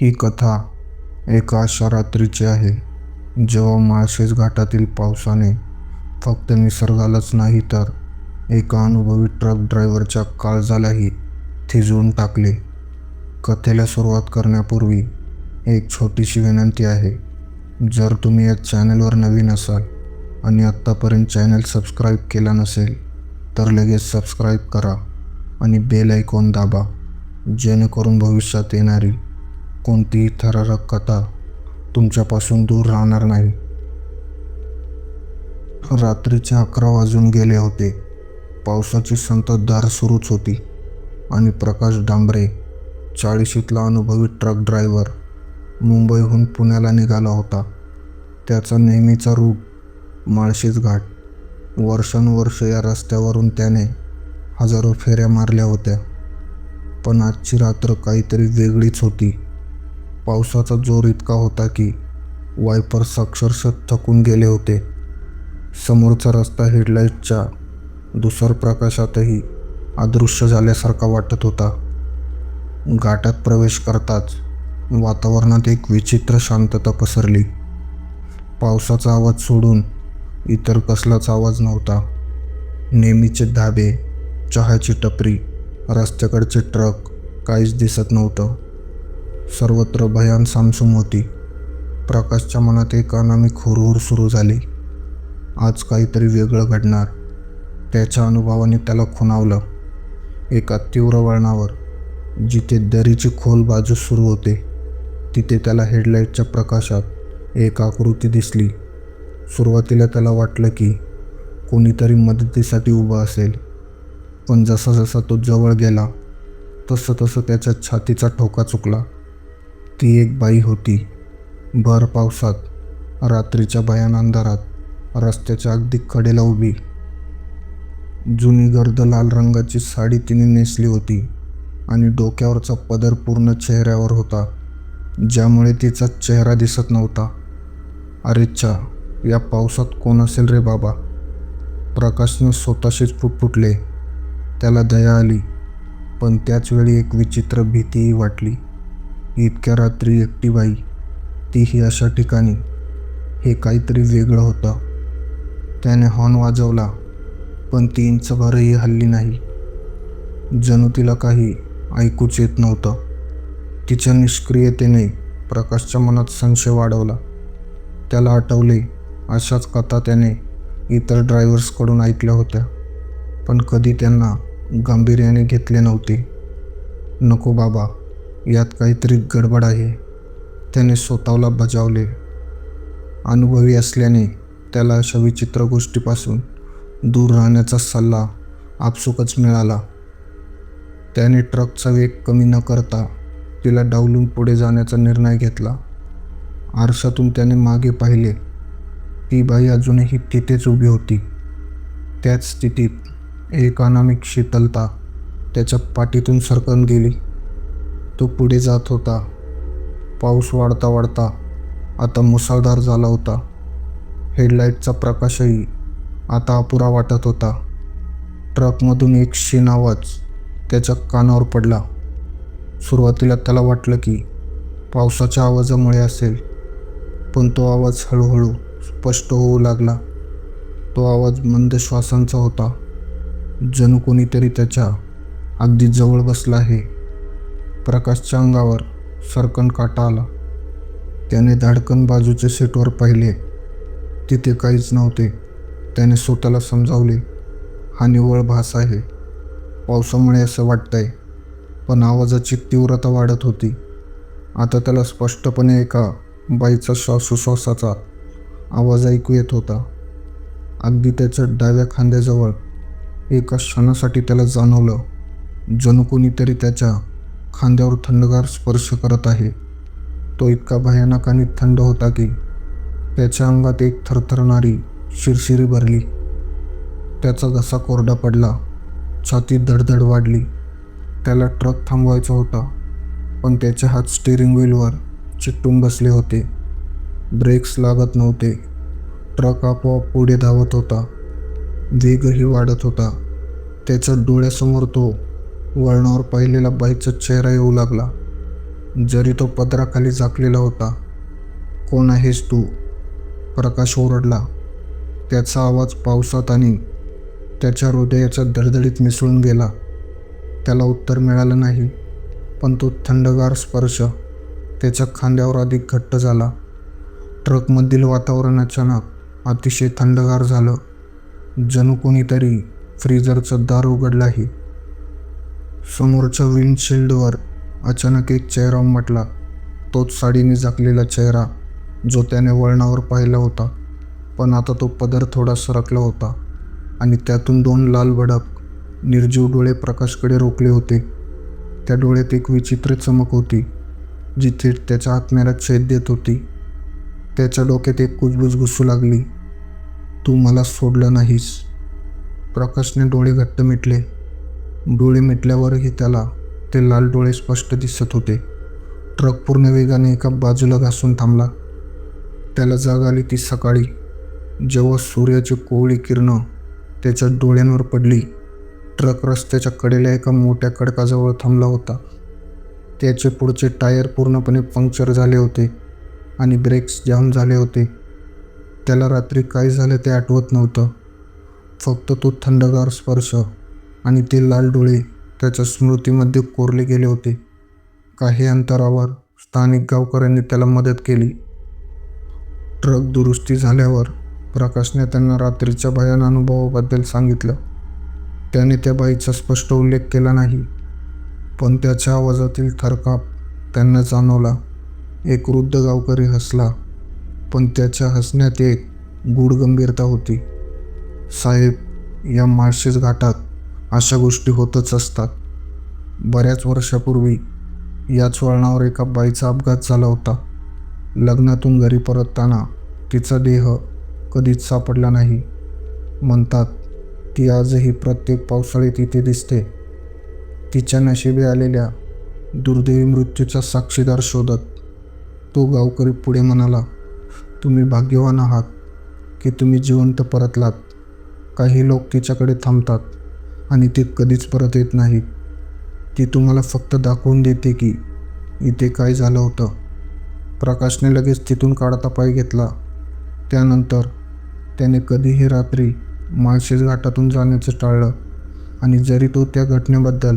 ही कथा एका अशा रात्रीची आहे. जेव्हा माळशेज घाटातील पावसाने फक्त निसर्गालाच नाही तर एका अनुभवी ट्रक ड्रायव्हरच्या काळजालाही थिजवून टाकले. कथेला सुरुवात करण्यापूर्वी एक छोटीशी विनंती आहे. जर तुम्ही या चॅनलवर नवीन असाल आणि आत्तापर्यंत चॅनल सबस्क्राईब केला नसेल तर लगेच सबस्क्राईब करा आणि बेल आयकॉन दाबा जेणेकरून भविष्यात येणारी कोणतीही थरारक कथा तुमच्यापासून दूर राहणार नाही. रात्रीचे अकरा वाजून गेले होते. पावसाची संततधार सुरूच होती आणि प्रकाश डांबरे चाळीशीतला अनुभवी ट्रक ड्रायव्हर मुंबईहून पुण्याला निघाला होता. त्याचा नेहमीचा रूट माळशीच घाट. वर्षानुवर्ष या रस्त्यावरून त्याने हजारो फेऱ्या मारल्या होत्या. पण आजची रात्र काहीतरी वेगळीच होती. पावसाचा जोर इतका होता की वायपर्स अक्षरशः थकून गेले होते. समोरचा रस्ता हेडलाईटच्या दुसर प्रकाशातही अदृश्य झाल्यासारखा वाटत होता. घाटात प्रवेश करताच वातावरणात एक विचित्र शांतता पसरली. पावसाचा आवाज सोडून इतर कसलाच आवाज नव्हता. नेहमीचे धाबे चहाची टपरी रस्त्याकडचे ट्रक काहीच दिसत नव्हतं. सर्वत्र भयान सामसूम होती. प्रकाशच्या मनात एक अनामिक हुरहुर सुरू झाली. आज काहीतरी वेगळं घडणार. त्याच्या अनुभवाने त्याला खुणावलं. एका तीव्र वळणावर जिथे दरीची खोल बाजू सुरू होते तिथे त्याला हेडलाईटच्या प्रकाशात एक आकृती दिसली. सुरुवातीला त्याला वाटलं की कोणीतरी मदतीसाठी उभं असेल. पण जसा जसा तो जवळ गेला तसं तसं त्याच्या छातीचा ठोका चुकला. ती एक बाई होती. भर पावसात रात्रीच्या भयान अंधारात रस्त्याच्या अगदी कडेला उभी. जुनी गर्द लाल रंगाची साडी तिने नेसली होती आणि डोक्यावरचा पदर पूर्ण चेहऱ्यावर होता ज्यामुळे तिचा चेहरा दिसत नव्हता. अरेच्छा या पावसात कोण असेल रे बाबा? प्रकाशने स्वतःशीच फुटफुटले. त्याला दया आली पण त्याच वेळी एक विचित्र भीतीही वाटली. इतक्या रात्री एकटी बाई तीही अशा ठिकाणी. हे काहीतरी वेगळं होतं. त्याने हॉर्न वाजवला पण ती इंचभरही हल्ली नाही. जणू तिला काही ऐकूच येत नव्हतं. तिच्या निष्क्रियतेने प्रकाशच्या मनात संशय वाढवला. त्याला आठवले अशाच कथा त्याने इतर ड्रायव्हर्सकडून ऐकल्या होत्या पण कधी त्यांना गांभीर्याने घेतले नव्हते. नको बाबा यात काहीतरी गडबड आहे. त्याने स्वतःला बजावले. अनुभवी असल्याने त्याला अशा विचित्र गोष्टीपासून दूर राहण्याचा सल्ला आपसुकच मिळाला. त्याने ट्रकचा वेग कमी न करता तिला डावलून पुढे जाण्याचा निर्णय घेतला. आरशातून त्याने मागे पाहिले. ती बाई अजूनही तिथेच उभी होती. त्याच स्थितीत एक अनामिक शीतलता त्याच्या पाठीतून सरकून गेली. तो पुढे जात होता. पाऊस वाढता वाढता आता मुसळधार झाला होता. हेडलाईटचा प्रकाशही आता अपुरा वाटत होता. ट्रकमधून एक शेण आवाज त्याच्या कानावर पडला. सुरुवातीला त्याला वाटलं की पावसाच्या आवाजामुळे असेल पण तो आवाज हळूहळू स्पष्ट होऊ लागला. तो आवाज मंद श्वासांचा होता. जणू कोणीतरी त्याच्या अगदी जवळ बसला आहे. प्रकाशच्या अंगावर सरकन काटा आला. त्याने धाडकन बाजूच्या सीटवर पाहिले. तिथे काहीच नव्हते. त्याने स्वतःला समजावले हा निव्वळ भास आहे. पावसामुळे असं वाटतंय पण आवाजाची तीव्रता वाढत होती. आता त्याला स्पष्टपणे एका बाईचा श्वासोश्वासाचा आवाज ऐकू येत होता. अगदी त्याच्या डाव्या खांद्याजवळ एका क्षणासाठी त्याला जाणवलं जणू कोणीतरी त्याच्या खांद्यावर थंडगार स्पर्श करत आहे. तो इतका भयानक आणि थंड होता की त्याच्या अंगात एक थरथरणारी शिरशिरी भरली. त्याचा घसा कोरडा पडला. छाती धडधड वाढली. त्याला ट्रक थांबवायचा होता पण त्याचे हात स्टिअरिंग व्हीलवर चिकटून बसले होते. ब्रेक्स लागत नव्हते. ट्रक आपोआप पुढे धावत होता. वेगही वाढत होता. त्याच्या डोळ्यासमोर तो वळणावर पाहिलेला बाईचा चेहरा येऊ लागला. जरी तो पदराखाली झाकलेला होता कोण आहेस तू प्रकाश ओरडला. त्याचा आवाज पावसात आणि त्याच्या हृदयाच्या धडधडीत मिसळून गेला. त्याला उत्तर मिळालं नाही पण तो थंडगार स्पर्श त्याच्या खांद्यावर अधिक घट्ट झाला. ट्रकमधील वातावरण अचानक अतिशय थंडगार झालं. जणू कोणीतरी फ्रीजरचं दार उघडलाही. समोरच्या विंडशिल्डवर अचानक एक चेहरा उमटला. तोच साडीने झाकलेला चेहरा जो त्याने वळणावर पाहिला होता. पण आता तो पदर थोडा सरकला होता आणि त्यातून दोन लाल भडक निर्जीव डोळे प्रकाशकडे रोखले होते. त्या डोळ्यात एक विचित्र चमक होती जी थेट त्याच्या आत्म्याला छेद देत होती. त्याच्या डोक्यात एक कुजबुज घुसू लागली. तू मला सोडलं नाहीस. प्रकाशने डोळे घट्ट मिटले. डोळे मिटल्यावरही त्याला ते लाल डोळे स्पष्ट दिसत होते. ट्रक पूर्ण वेगाने एका बाजूला घासून थांबला. त्याला जाग आली ती सकाळी. जेव्हा सूर्याची कोवळी किरणं त्याच्या डोळ्यांवर पडली ट्रक रस्त्याच्या कडेला एका मोठ्या खडकाजवळ थांबला होता. त्याचे पुढचे टायर पूर्णपणे पंक्चर झाले होते आणि ब्रेक्स जाम झाले होते. त्याला रात्री काय झालं ते आठवत नव्हतं. फक्त तो थंडगार स्पर्श आणि ते लाल डोळे त्याच्या स्मृतीमध्ये कोरले गेले होते. काही अंतरावर स्थानिक गावकऱ्यांनी त्याला मदत केली. ट्रक दुरुस्ती झाल्यावर प्रकाशने त्यांना रात्रीच्या भयान अनुभवाबद्दल सांगितलं. त्याने त्या बाईचा स्पष्ट उल्लेख केला नाही पण त्याच्या आवाजातील थरकाप त्यांना जाणवला. एक वृद्ध गावकरी हसला पण त्याच्या हसण्यात एक गूढ गंभीरता होती. साहेब या माळशेज घाटात अशा गोष्टी होतच असतात. बऱ्याच वर्षापूर्वी याच वळणावर एका बाईचा अपघात झाला होता. लग्नातून घरी परतताना तिचा देह कधीच सापडला नाही. म्हणतात ती आजही प्रत्येक पावसाळी तिथे दिसते. तिच्या नशिबी आलेल्या दुर्दैवी मृत्यूचा साक्षीदार शोधत तो गावकरी पुढे म्हणाला तुम्ही भाग्यवान आहात की तुम्ही जिवंत परतलात. काही लोक तिच्याकडे थांबतात. आणि ते कधीच परत येत नाही. ती तुम्हाला फक्त दाखवून देते की इथे काय झालं होतं. प्रकाशने लगेच तिथून काढता पाय घेतला. त्यानंतर त्याने कधीही रात्री माळशेज घाटातून जाण्याचं टाळलं. आणि जरी तो त्या घटनेबद्दल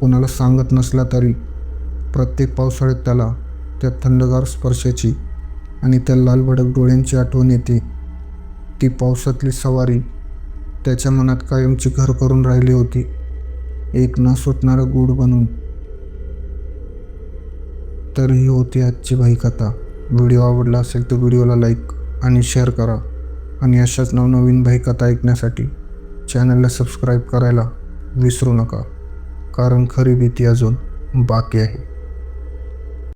कोणाला सांगत नसला तरी प्रत्येक पावसाळ्यात त्याला त्या थंडगार स्पर्शाची आणि त्या लालबडक डोळ्यांची आठवण येते. ती पावसातली सवारी त्याच्या मनात कायमची घर करून राहिली होती. एक न सुटणारं गूढ बनून. तर ही होती आजची भाई कथा. व्हिडिओ आवडला असेल तर व्हिडिओला लाईक आणि शेअर करा. आणि अशाच नवनवीन भाई कथा ऐकण्यासाठी चॅनलला सबस्क्राईब करायला विसरू नका. कारण खरी भीती अजून बाकी आहे.